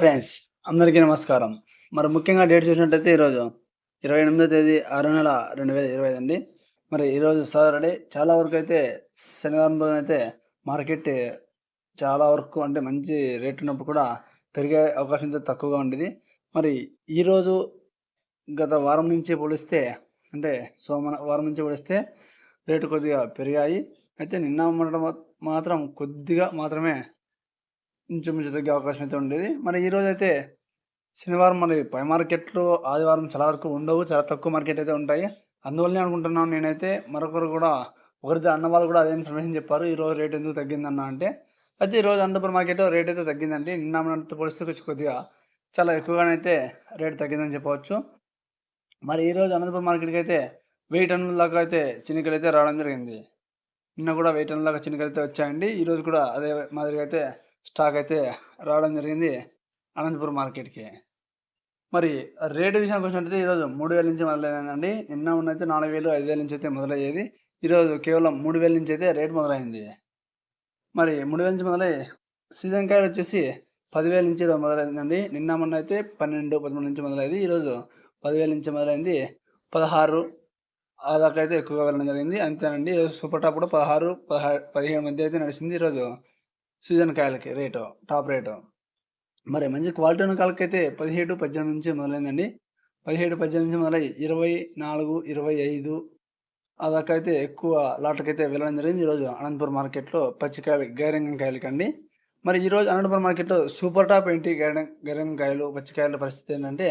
Friends అందరికీ నమస్కారం. మరి ముఖ్యంగా డేట్ చూసినట్టయితే ఈరోజు ఇరవై ఎనిమిదో తేదీ ఆరు నెల రెండు వేల ఇరవై ఐదు అండి. మరి ఈరోజు సాటర్డే చాలా వరకు అయితే శనివారం రోజున అయితే మార్కెట్ చాలా వరకు అంటే మంచి రేట్ ఉన్నప్పుడు కూడా పెరిగే అవకాశం అయితే తక్కువగా ఉండేది. మరి ఈరోజు గత వారం నుంచి పోలిస్తే అంటే సోమ వారం నుంచి పోలిస్తే రేటు కొద్దిగా పెరిగాయి. అయితే నిన్న మొన్నటి మాత్రం కొద్దిగా మాత్రమే ఇంచుమించు తగ్గే అవకాశం అయితే ఉండేది. మరి ఈరోజు అయితే శనివారం మరి పై మార్కెట్లు ఆదివారం చాలా వరకు ఉండవు చాలా తక్కువ మార్కెట్ అయితే ఉంటాయి. అందువల్లనే అనుకుంటున్నాను నేనైతే మరొకరు కూడా ఒకరిద్దరు అన్న వాళ్ళు కూడా అదే ఇన్ఫర్మేషన్ చెప్పారు ఈరోజు రేట్ ఎందుకు తగ్గిందన్న అంటే. అయితే ఈరోజు అనంతపురం మార్కెట్ రేట్ అయితే తగ్గిందండి. నిన్న పోలిస్తే కొంచెం కొద్దిగా చాలా ఎక్కువగానైతే రేట్ తగ్గిందని చెప్పవచ్చు. మరి ఈరోజు అనంతపురం మార్కెట్కి అయితే వెయ్యి టన్నుల దాకా అయితే చినికలు అయితే రావడం జరిగింది. నిన్న కూడా వెయ్యి టన్నుల దాకా చినికలు అయితే వచ్చాయండి. ఈరోజు కూడా అదే మాదిరిగా అయితే స్టాక్ అయితే రావడం జరిగింది అనంతపురం మార్కెట్కి. మరి రేటు విషయానికి వచ్చినట్టయితే ఈరోజు మూడు వేల నుంచి మొదలైందండి. నిన్న ఉన్నైతే నాలుగు వేలు ఐదు వేల నుంచి అయితే మొదలయ్యేది. ఈరోజు కేవలం మూడు వేల నుంచి అయితే రేటు మొదలైంది. మరి మూడు వేల నుంచి మొదలై సీజన్ కాయలు వచ్చేసి పదివేల నుంచి మొదలైందండి. నిన్న మొన్న అయితే పన్నెండు పదమూడు నుంచి మొదలైంది. ఈరోజు పదివేల నుంచి మొదలైంది. పదహారు ఆ దాకా అయితే ఎక్కువగా వెళ్ళడం జరిగింది. అంతేనండి. ఈరోజు సూపర్ టాప్ కూడా పదహారు పదహారు పదిహేడు మధ్య అయితే నడిచింది. ఈరోజు సీజన్ కాయలకి రేటు టాప్ రేటు. మరి మంచి క్వాలిటీ ఉన్న కాయలకి అయితే పదిహేడు పద్దెనిమిది నుంచి మొదలైందండి. పదిహేడు పద్దెనిమిది నుంచి మొదలై ఇరవై నాలుగు ఇరవై ఐదు అదాకైతే ఎక్కువ లాటకైతే వెళ్ళడం జరిగింది. ఈరోజు అనంతపురం మార్కెట్లో పచ్చికాయలు గైరంగం కాయలకి అండి మరి ఈరోజు అనంతపురం మార్కెట్లో సూపర్ టాప్ ఏంటి? గైరంగ గైరంగం కాయలు పచ్చికాయల పరిస్థితి ఏంటంటే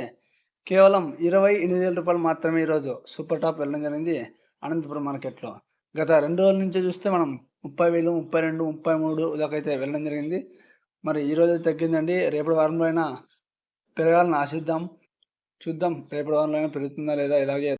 కేవలం ఇరవై ఎనిమిది వేల రూపాయలు మాత్రమే ఈరోజు సూపర్ టాప్ వెళ్ళడం జరిగింది అనంతపురం మార్కెట్లో. గత రెండు రోజుల నుంచి చూస్తే మనం ముప్పై వేలు ముప్పై రెండు ముప్పై మూడు దాకా వెళ్ళడం జరిగింది. మరి ఈరోజు తగ్గిందండి. రేపటి వారంలో అయినా పెరగాలని ఆశిద్దాం. చూద్దాం రేపటి వారంలో అయినా పెరుగుతుందా లేదా ఇలాగే